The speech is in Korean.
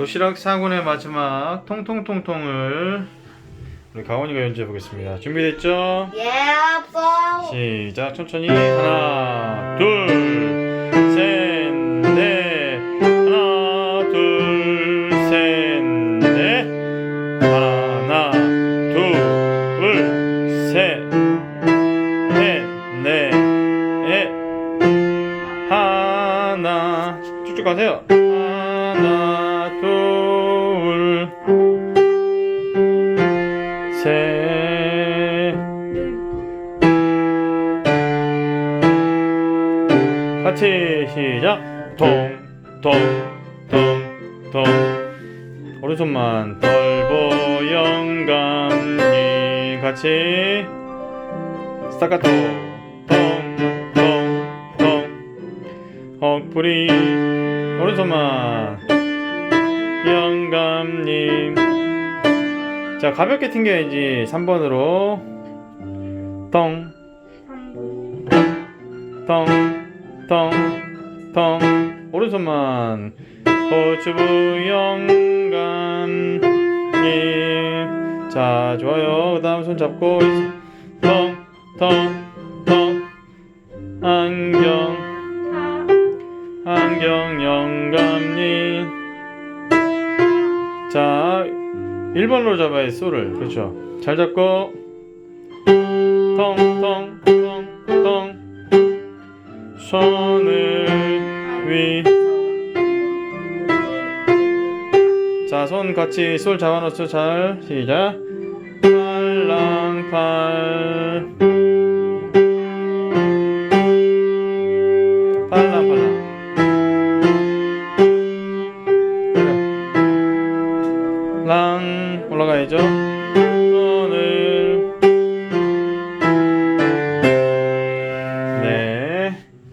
도시락 사군의 마지막 통통통통을 우리 가온이가 연주해 보겠습니다. 준비됐죠? 예, 없어. 시작. 천천히. 하나 둘 셋 넷. 하나 둘 셋 넷. 하나 둘 셋 넷 넷 넷. 하나. 쭉쭉 가세요. 하나 둘 셋 같이 시작. 통통통통 오른손만 덜보 영감님 같이. 스타카토. 통통통 헛부리. 오른손만 영감님 자 가볍게 튕겨야지 3번으로 통 텅, 텅, 텅. 오른손만. 고추부 영감님. 자, 좋아요. 그 다음 손 잡고. 텅, 텅, 자, 1번으로 잡아야 소를. 그렇죠. 잘 잡고. 텅, 텅, 텅, 텅. 손을 위. 자, 손 같이 솔 잡아놓죠. 잘 시작. 팔랑팔. 랑 올라가야죠.